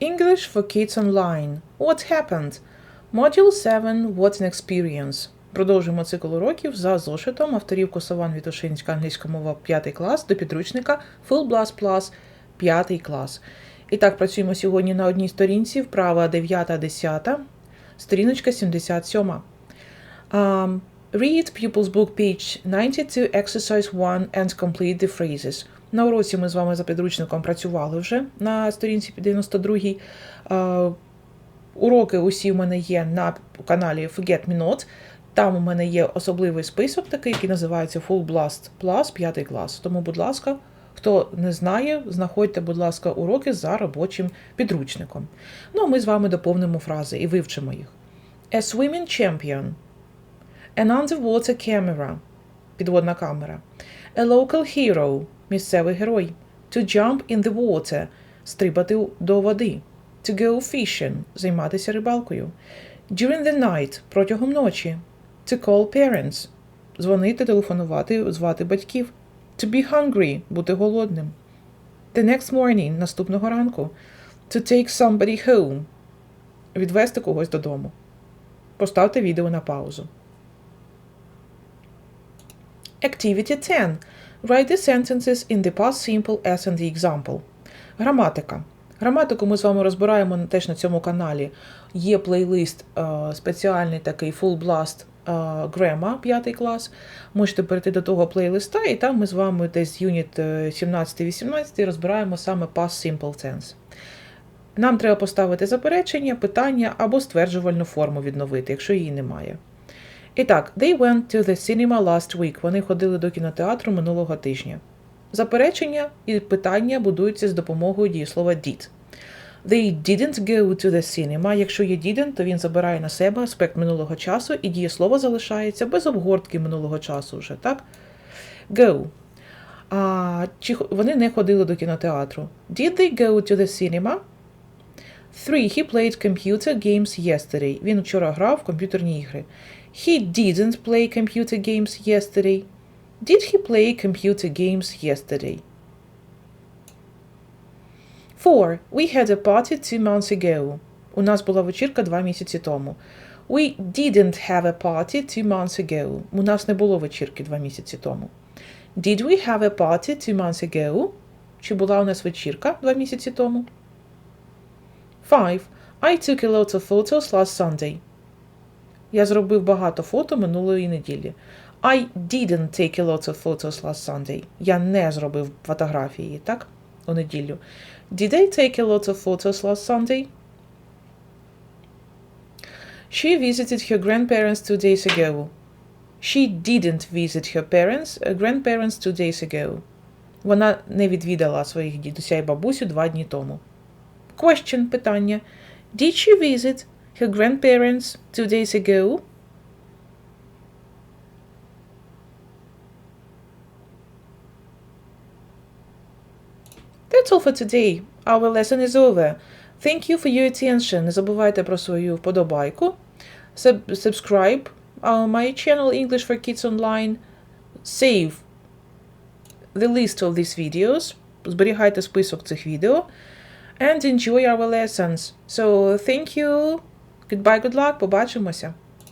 English for Kids Online. What happened? Module 7 What's an experience? Продовжуємо цикл уроків за зошитом авторів Косован Вітушинська англійська мова 5 клас до підручника Full Blast Plus 5 клас. І так, працюємо сьогодні на одній сторінці, вправа 9-10, сторіночка 77. Um, read Pupils Book page 92, exercise 1 and complete the phrases. На уроці ми з вами за підручником працювали вже на сторінці 92. Uh, уроки усі в мене є на каналі Forget Me Not. Там у мене є особливий список, такий, який називається Full Blast Plus 5 клас. Тому, будь ласка, хто не знає, знаходьте, будь ласка, уроки за робочим підручником. Ну, а ми з вами доповнимо фрази і вивчимо їх. A swimming champion. An underwater camera. Підводна камера. A local hero. Місцевий герой. To jump in the water. Стрибати до води. To go fishing. Займатися рибалкою. During the night. Протягом ночі. To call parents. Дзвонити, телефонувати, звати батьків. To be hungry. Бути голодним. The next morning. Наступного ранку. To take somebody home. Відвести когось додому. Поставте відео на паузу. Activity 10. Write the sentences in the past simple as in the example. Граматика. Граматику ми з вами розбираємо теж на цьому каналі. Є плейлист е, спеціальний такий Full Blast е, Grammar 5 клас. Можете перейти до того плейлиста, і там ми з вами десь юніт 17-18 розбираємо саме Past Simple Tense. Нам треба поставити заперечення, питання або стверджувальну форму відновити, якщо її немає. І так, they went to the cinema last week. Вони ходили до кінотеатру минулого тижня. Заперечення і питання будуються з допомогою дієслова did. They didn't go to the cinema. Якщо є didn't, то він забирає на себе аспект минулого часу, і дієслово залишається без обгортки минулого часу вже, так? Go. А, чи вони не ходили до кінотеатру? Did they go to the cinema? Three. He played computer games yesterday. Він вчора грав в комп'ютерні ігри. He didn't play computer games yesterday. Did he play computer games yesterday? 4. We had a party two months ago. У нас була вечірка два місяці тому. We didn't have a party two months ago. У нас не було вечірки два місяці тому. Did we have a party two months ago? Чи була у нас вечірка два місяці тому? 5. I took a lot of photos last Sunday. Я зробив багато фото минулої неділі. I didn't take a lot of photos last Sunday. Я не зробив фотографії, так? У неділю. Did I take a lot of photos last Sunday? She visited her grandparents two days ago. She didn't visit her parents, uh, grandparents two days ago. Вона не відвідала своїх дідуся і бабусю два дні тому. Question – питання. Did she visit her grandparents two days ago? That's all for today. Our lesson is over. Thank you for your attention. Не забувайте про свою вподобайку. Sub subscribe uh, my channel English for Kids Online. Save the list of these videos. Зберігайте список цих відео. And enjoy our lessons. So, thank you. Goodbye, good luck. Побачимося.